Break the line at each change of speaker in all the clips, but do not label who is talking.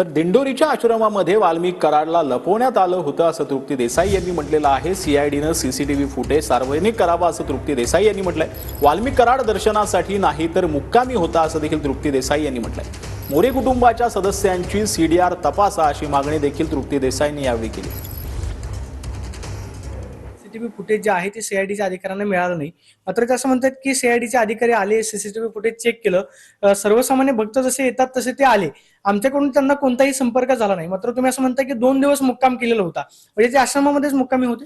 तर दिंडोरीच्या आश्रमामध्ये वाल्मिक कराडला लपवण्यात आलं होतं असं तृप्ती देसाई यांनी म्हटलेलं आहे. सीआयडीनं सीसीटीव्ही फुटेज सार्वजनिक करावं असं तृप्ती देसाई यांनी म्हटलंय. वाल्मिक कराड दर्शनासाठी नाही तर मुक्कामी होता असं देखील तृप्ती देसाई यांनी म्हटलंय. मोरे कुटुंबाच्या सदस्यांची सीडीआर तपासा अशी मागणी देखील तृप्ती देसाईंनी यावेळी केली.
सीसीटीव्ही फुटेज जे आहे ते सीआयडीच्या अधिकाऱ्यांना मिळालं नाही. मात्र ते असं म्हणतात की सीआयडीचे अधिकारी आले सीसीटीव्ही फुटेज चेक केलं. सर्वसामान्य भक्त जसे येतात तसे ते आले. आमच्याकडून त्यांना कोणताही संपर्क झाला नाही. मात्र तुम्ही असं म्हणता की दोन दिवस मुक्काम केलेला होता. म्हणजे ते आश्रमामध्येच मुक्कामी होते?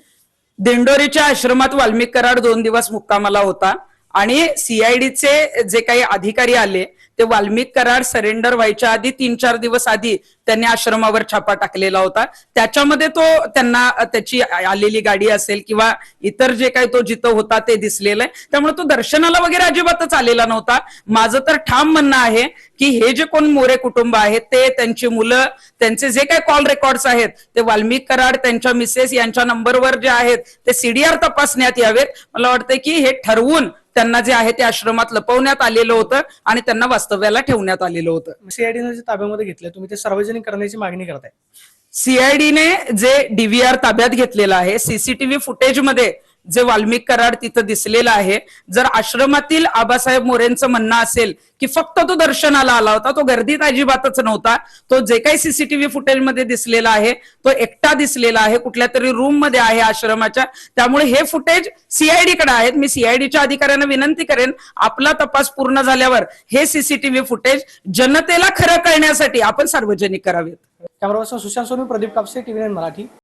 दिंडोरीच्या आश्रमात वाल्मिक कराड दोन दिवस मुक्कामाला होता. आणि सीआयडीचे जे काही अधिकारी आले ते वाल्मिक कराड सरेंडर व्हायच्या आधी तीन चार दिवस आधी त्यांनी आश्रमावर छापा टाकलेला होता. त्याच्यामध्ये तो त्यांना त्याची आलेली गाडी असेल किंवा इतर जे काही तो जिथं होता ते दिसलेलं आहे. त्यामुळे तो दर्शनाला वगैरे अजिबातच आलेला नव्हता. माझं तर ठाम म्हणणं आहे की हे जे कोण मोरे कुटुंब आहेत ते त्यांची मुलं त्यांचे जे काही कॉल रेकॉर्ड्स आहेत ते वाल्मिक कराड त्यांच्या मिसेस यांच्या नंबरवर जे आहेत ते सीडीआर तपासण्यात यावेत. मला वाटतं की हे ठरवून त्यांना जे आहे ते आश्रमात लपवण्यात आलेलं होतं आणि त्यांना वास्तव्याला ठेवण्यात आलेलं होतं.
सीआयडीनं जे ताब्यामध्ये घेतलं तुम्ही ते सार्वजनिक करण्याची मागणी करताय.
सीआयडीने जे डीव्हीआर ताब्यात घेतलेलं आहे सीसीटीव्ही फुटेजमध्ये जे वाल्मिक कराड तिथं दिसलेलं आहे. जर आश्रमातील आबासाहेब मोरेंचं म्हणणं असेल की फक्त तो दर्शनाला आला होता तो गर्दीत अजिबातच नव्हता तो जे काही सीसीटीव्ही फुटेजमध्ये दिसलेला आहे तो एकटा दिसलेला आहे कुठल्या तरी रूममध्ये आहे आश्रमाच्या त्यामुळे हे फुटेज सीआयडी कडे आहेत. मी सीआयडीच्या अधिकाऱ्यांना विनंती करेन आपला तपास पूर्ण झाल्यावर हे सीसीटीव्ही फुटेज जनतेला खरं करण्यासाठी आपण सार्वजनिक करावेत.
Camera Sushant Sonu Pradeep Kapse TV Marathi.